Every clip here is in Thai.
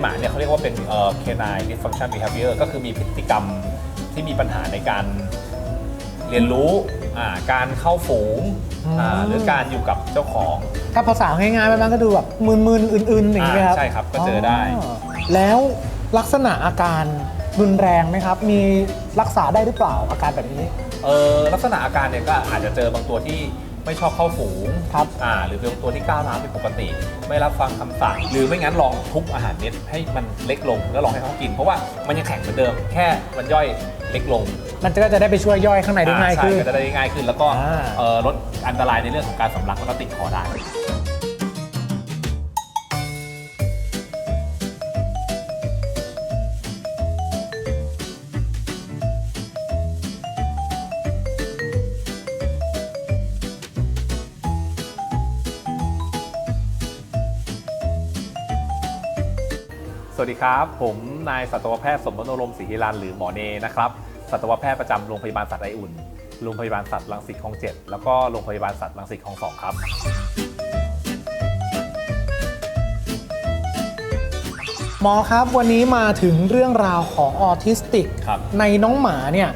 หมาเนี่ยเขาเรียกว่าเป็นเอ่อ canine dysfunction behavior ก็คือมีพฤติกรรมที่มีปัญหาในการเรียนรู้อ่าการเข้าฝูงอ่าอืมหรือการอยู่กับเจ้าของถ้าภาษาง่ายๆมันก็ดูแบบมึนๆอื่นๆอย่างนี้ไหมครับอ่าใช่ครับก็เจอได้ แล้วลักษณะอาการรุนแรงไหมครับ มีรักษาได้หรือเปล่าอาการแบบนี้ เออลักษณะอาการเนี่ยก็อาจจะเจอบางตัวที่ ไม่ชอบเข้าฝูงครับอ่าหรือเป็นตัวที่ก้าวร้าวผิดปกติ ไม่รับฟังคำสั่ง หรือไม่งั้นลองทุบอาหารเม็ดให้มันเล็กลงแล้วลองให้เขากิน เพราะว่ามันยังแข็งเหมือนเดิม แค่มันย่อยเล็กลง มันจะก็จะได้ไปช่วยย่อยข้างในได้ง่ายอ่ขึ้นใช่ก็จะได้ง่ายขึ้น แล้วก็อ่าเอ่อลดอันตรายในเรื่องของการสำลักแล้วก็ติดคอได้ สวัสดีครับ ผมนายสัตวแพทย์สมบัติรมศรีฮิรันหรือหมอเนนะครับสัตวแพทย์ประจำโรงพยาบาลสัตว์ไออุ่นโรงพยาบาลสัตว์รังสิตคลองเจ็ดแล้วก็โรงพยาบาลสัตว์รังสิตคลองสองครับ หมอครับวันนี้มาถึงเรื่องราวของออทิสติก ครับ ในน้องหมาเนี่ย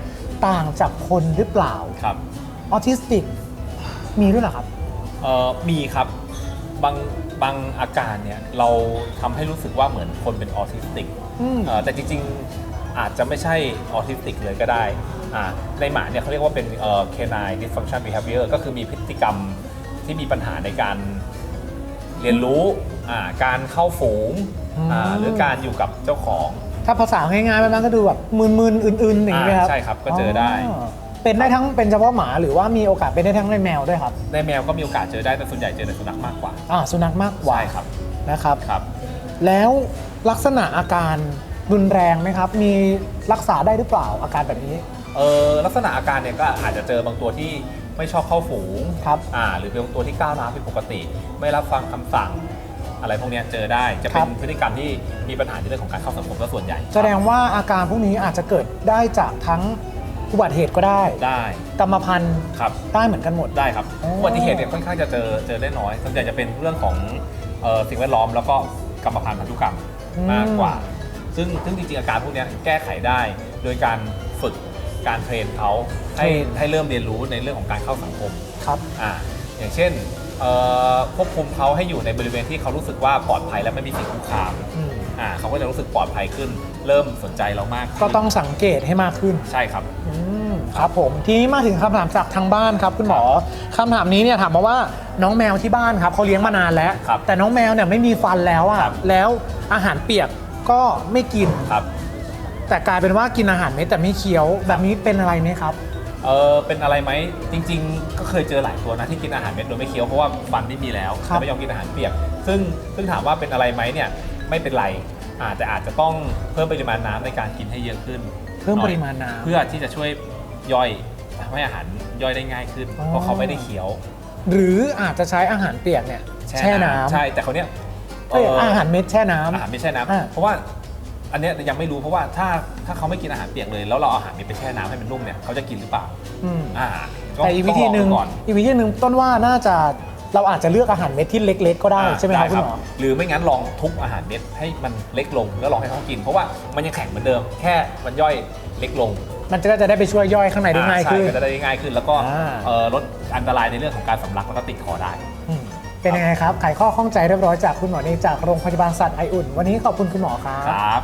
ต่างจากคนหรือเปล่าครับออทิสติกมีด้วยเหรอครับ เอ่อมีครับ บางบางอาการเนี่ยเราทำให้รู้สึกว่าเหมือนคนเป็นออทิสติกอืม เอ่อแต่จริงๆอาจจะไม่ใช่ออทิสติกเลยก็ได้อ่าในหมาเนี่ยเขาเรียกว่าเป็นเอ่อ canine dysfunction behavior ก็คือมีพฤติกรรมที่มีปัญหาในการเรียนรู้อ่าการเข้าฝูงอ่าอืมหรือการอยู่กับเจ้าของ ถ้าภาษาง่ายๆมันก็ดูแบบมึนๆอื่นๆอย่างนี้ไหมครับอ่าใช่ครับก็เจอได้ เป็นได้ทั้งเป็นเฉพาะหมาหรือว่ามีโอกาสเป็นได้ทั้งในแมวด้วยครับในแมวก็มีโอกาสเจอได้แต่ส่วนใหญ่เจอในสุนัขมากกว่าอ่าสุนัขมากกว่าใช่ครับนะครับ ครับ แล้วลักษณะอาการรุนแรงไหมครับ มีรักษาได้หรือเปล่าอาการแบบนี้ เออลักษณะอาการเนี่ยก็อาจจะเจอบางตัวที่ไม่ชอบเข้าฝูงครับอ่าหรือเป็นบางตัวที่ก้าวร้าวผิดปกติ ไม่รับฟังคำสั่ง อะไรพวกเนี้ยเจอได้จะเป็ครันบพฤติกรรมที่มีปัญหาในเรื่องของการเข้าสังคมซะส่วนใหญ่ แสดงว่าอาการพวกนี้อาจจะเกิดได้จากทั้ง อุบัติเหตุก็ได้ได้กรรมพันธุ์ครับ ได้เหมือนกันหมด ได้ครับอ๋ออุบัติเหตุเนี่ยค่อนข้างจะเจอเจอได้น้อยส่วนใหญ่จะเป็นเรื่องของเอ่อสิ่งแวดล้อมแล้วก็กรรมพันธุ์พันธุกรรมมากกว่า ซึ่งซึ่งจริงๆอาการพวกเนี้ยแก้ไขได้ โดยการฝึกการเทรนเขาให้เทรนให้เริ่มเรียนรู้ในเรื่องของการเข้าสังคม ครับ อ่าอย่างเช่นเอ่อควบคุมเขาให้อยู่ในบริเวณที่เขารู้สึกว่าปลอดภัยและไม่มีสิ่งคุกคาม อืม อ่าเขาก็จะรู้สึกปลอดภัยขึ้น เริ่มสนใจเรามากขึ้นก็ต้องสังเกตให้มากขึ้นใช่ครับ อืมครับผมทีนี้มาถึงคำถามจากทางบ้านครับคุณหมอคำถามนี้เนี่ยถามมาว่าน้องแมวที่บ้านครับเขาเลี้ยงมานานแล้ว ครับแต่น้องแมวเนี่ยไม่มีฟันแล้วอะครับแล้วอาหารเปียกก็ไม่กิน ครับ แต่กลายเป็นว่ากินอาหารเม็ดแต่ไม่เคี้ยวแบบนี้เป็นอะไรไหมครับ เออเป็นอะไรไหมจริง ๆ ก็เคยเจอหลายตัวนะที่กินอาหารเม็ดโดยไม่เคี้ยวเพราะว่าฟันไม่มีแล้วครับ แต่ไม่ยอมกินอาหารเปียก ซึ่งซึ่งถามว่าเป็นอะไรไหมเนี่ย ไม่เป็นไรอ่าแต่อาจจะต้องเพิ่มปริมาณน้ำในการกินให้เยอะขึ้นเพิ่มหน่ปอยริมาณน้ำ เพื่อที่จะช่วยย่อยทำให้อาหารย่อยได้ง่ายขึ้น อ๋อ เพราะเขาไม่ได้เคี้ยวหรืออาจจะใช้อาหารเปียกเนี่ยแช่น้ำใช่แต่เขาวเนี้ยเอ้ยเอาหารเม็ดแช่น้ำ อาหารไม่แช่อ่า น้ำเพราะว่าอันเนี้ยยังไม่รู้เพราะว่าถ้าถ้าเขาไม่กินอาหารเปียกเลย แล้วเราเอาอาหารเม็ดไปแช่น้ำให้มันนุ่มเนี่ยเขาจะกินหรือเปล่าอืมอ่าแต่อีกวิธีหนึ่งต้องลอดูก่อน อีกวิธีหนึ่งต้นว่าน่าจะ เราอาจจะเลือกอาหารเม็ดที่เล็ก ๆ ก็ได้อ่าใช่ไหมครับด้คุณหมอ หรือไม่งั้นลองทุบอาหารเม็ดให้มันเล็กลงแล้วลองให้เขากิน เพราะว่ามันยังแข็งเหมือนเดิม แค่มันย่อยเล็กลงมันจะก็จะได้ไปช่วยย่อยข้างในได้ง่ายอ่ขึ้น ใช่ก็จะได้ง่ายขึ้น แล้วก็อ่า เอ่อลดอันตรายในเรื่องของการสำลักแล้วก็ติดคอได้ อืมเป็นยังไงครับไขข้อข้องใจเรียบร้อยจากคุณหมอเนจากโรงพยาบาลสัตว์ไออุ่น วันนี้ขอบคุณคุณหมอครับ ครับ